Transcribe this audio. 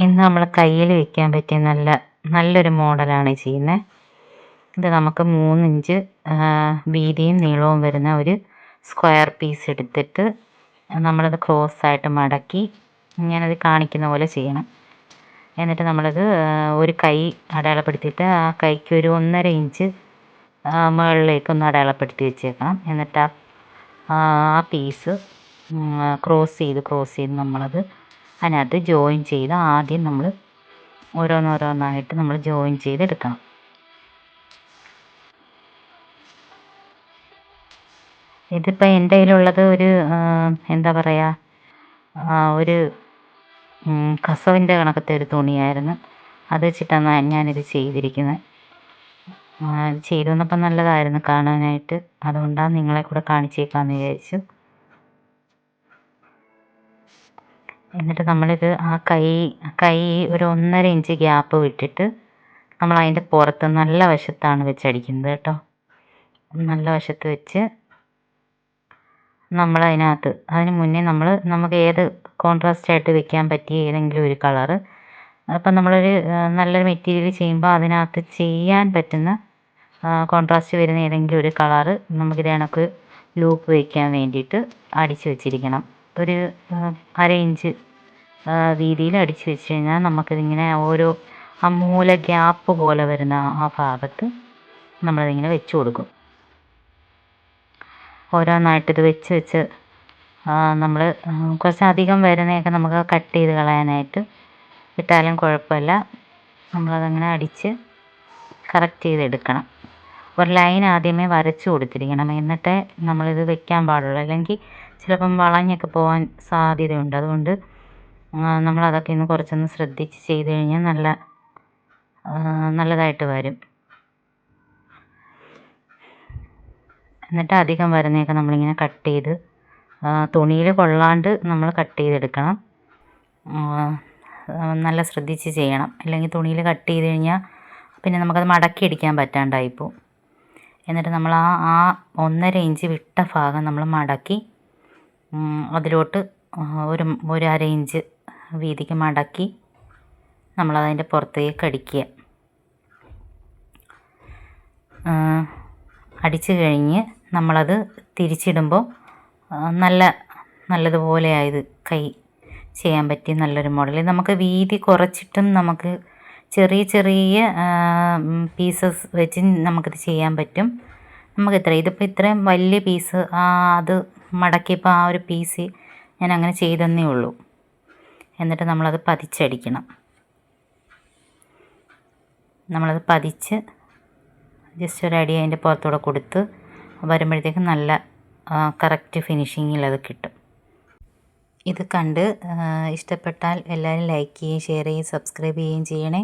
ഇന്ന് നമ്മൾ കയ്യിൽ വെക്കാൻ പറ്റിയ നല്ല നല്ലൊരു മോഡലാണ് ചെയ്യുന്നത് ഇത് നമുക്ക് മൂന്നിഞ്ച് വീതിയും നീളവും വരുന്ന ഒരു സ്ക്വയർ പീസ് എടുത്തിട്ട് നമ്മളത് ക്രോസ് ആയിട്ട് മടക്കി ഇങ്ങനത് കാണിക്കുന്ന പോലെ ചെയ്യണം. എന്നിട്ട് നമ്മളത് ഒരു കൈ അടയാളപ്പെടുത്തിയിട്ട് ആ കൈക്ക് ഒരു ഒന്നര ഇഞ്ച് മുകളിലേക്കൊന്ന് അടയാളപ്പെടുത്തി വെച്ചേക്കണം എന്നിട്ട് ആ പീസ് ക്രോസ് ചെയ്ത് ക്രോസ് ചെയ്ത് നമ്മളത് അതിനകത്ത് ജോയിൻ ചെയ്ത് ആദ്യം നമ്മൾ ഓരോന്നോരോന്നായിട്ട് നമ്മൾ ജോയിൻ ചെയ്തെടുക്കണം. ഇതിപ്പോൾ എന്റെ കയ്യിലുള്ളത് ഒരു എന്താ പറയുക ഒരു കസവിന്റെ കണക്കത്തെ ഒരു തുണിയായിരുന്നു. അത് വെച്ചിട്ടാണ് ഞാനിത് ചെയ്തിരിക്കുന്നത് ചെയ്തു വന്നപ്പോൾ നല്ലതായിരുന്നു കാണാനായിട്ട്. അതുകൊണ്ടാണ് നിങ്ങളെ കൂടെ കാണിച്ചേക്കാമെന്ന് വിചാരിച്ചു. എന്നിട്ട് നമ്മളിത് ആ കൈ കൈ ഒരു ഒന്നര ഇഞ്ച് ഗ്യാപ്പ് വിട്ടിട്ട് നമ്മൾ അതിന്റെ പുറത്ത് നല്ല വശത്താണ് വെച്ചടിക്കുന്നത് കേട്ടോ. നല്ല വശത്ത് വെച്ച് നമ്മൾ അതിനകത്ത് അതിന് മുന്നേ നമ്മൾ നമുക്ക് ഏത് കോൺട്രാസ്റ്റ് ആയിട്ട് വെക്കാൻ പറ്റിയ ഏതെങ്കിലും ഒരു കളറ് അപ്പം നമ്മളൊരു നല്ലൊരു മെറ്റീരിയൽ ചെയ്യുമ്പോൾ അതിനകത്ത് ചെയ്യാൻ പറ്റുന്ന കോൺട്രാസ്റ്റ് വരുന്ന ഏതെങ്കിലും ഒരു കളറ് നമുക്ക് ഇത് കണക്ക് ലൂപ്പ് വയ്ക്കാൻ വേണ്ടിയിട്ട് അടിച്ചു വെച്ചിരിക്കണം. ഒരു അര ഇഞ്ച് വീതിയിൽ അടിച്ച് വെച്ച് കഴിഞ്ഞാൽ നമുക്കിതിങ്ങനെ ഓരോ ആ മൂല ഗ്യാപ്പ് പോലെ വരുന്ന ആ ഭാഗത്ത് നമ്മളതിങ്ങനെ വെച്ച് കൊടുക്കും. ഓരോന്നായിട്ടിത് വെച്ച് വെച്ച് നമ്മൾ കുറച്ചധികം വരുന്നതൊക്കെ നമുക്ക് കട്ട് ചെയ്ത് കളയാനായിട്ട് ഇട്ടാലും കുഴപ്പമില്ല. നമ്മളതങ്ങനെ അടിച്ച് കറക്റ്റ് ചെയ്തെടുക്കണം. ഒരു ലൈൻ ആദ്യമേ വരച്ച് കൊടുത്തിരിക്കണം. എന്നിട്ടേ നമ്മളിത് വെക്കാൻ പാടുള്ളൂ. അല്ലെങ്കിൽ ചിലപ്പം വളഞ്ഞൊക്കെ പോകാൻ സാധ്യതയുണ്ട്. അതുകൊണ്ട് നമ്മളതൊക്കെ ഒന്ന് കുറച്ചൊന്ന് ശ്രദ്ധിച്ച് ചെയ്ത് കഴിഞ്ഞാൽ നല്ല നല്ലതായിട്ട് വരും. എന്നിട്ട് അധികം വരുന്നതൊക്കെ നമ്മളിങ്ങനെ കട്ട് ചെയ്ത് തുണിയിൽ കൊള്ളാണ്ട് നമ്മൾ കട്ട് ചെയ്തെടുക്കണം. നല്ല ശ്രദ്ധിച്ച് ചെയ്യണം. അല്ലെങ്കിൽ തുണിയിൽ കട്ട് ചെയ്ത് കഴിഞ്ഞാൽ പിന്നെ നമുക്കത് മടക്കി അടിക്കാൻ പറ്റാണ്ടായിപ്പോവും. എന്നിട്ട് നമ്മൾ ആ ആ ഒന്നര ഇഞ്ച് വിട്ട ഭാഗം നമ്മൾ മടക്കി അതിലോട്ട് ഒരു ഒരു അര ഇഞ്ച് വീതിക്ക് മടക്കി നമ്മളതിന്റെ പുറത്തേക്ക് അടിക്കുക. അടിച്ചു കഴിഞ്ഞ് നമ്മളത് തിരിച്ചിടുമ്പോൾ നല്ല നല്ലതുപോലെ ആയത് കൈ ചെയ്യാൻ പറ്റിയ നല്ലൊരു മോഡൽ. നമുക്ക് വീതി കുറച്ചിട്ടും നമുക്ക് ചെറിയ ചെറിയ പീസസ് വെച്ച് നമുക്കിത് ചെയ്യാൻ പറ്റും. നമുക്ക് ഇത്ര ഇതിപ്പോൾ ഇത്രയും വലിയ പീസ് അത് മടക്കിയപ്പോൾ ആ ഒരു പീസ് ഞാൻ അങ്ങനെ ചെയ്തെന്നേ ഉള്ളൂ. എന്നിട്ട് നമ്മളത് പതിച്ചടിക്കണം. നമ്മളത് പതിച്ച് ജസ്റ്റ് ഒരു അടി അതിന്റെ പുറത്തൂടെ കൊടുത്ത് വരുമ്പോഴത്തേക്കും നല്ല കറക്റ്റ് ഫിനിഷിങ്ങിൽ അത് കിട്ടും. ഇത് കണ്ട് ഇഷ്ടപ്പെട്ടാൽ എല്ലാവരും ലൈക്ക് ചെയ്യുകയും ഷെയർ ചെയ്യുകയും സബ്സ്ക്രൈബ് ചെയ്യുകയും ചെയ്യണേ.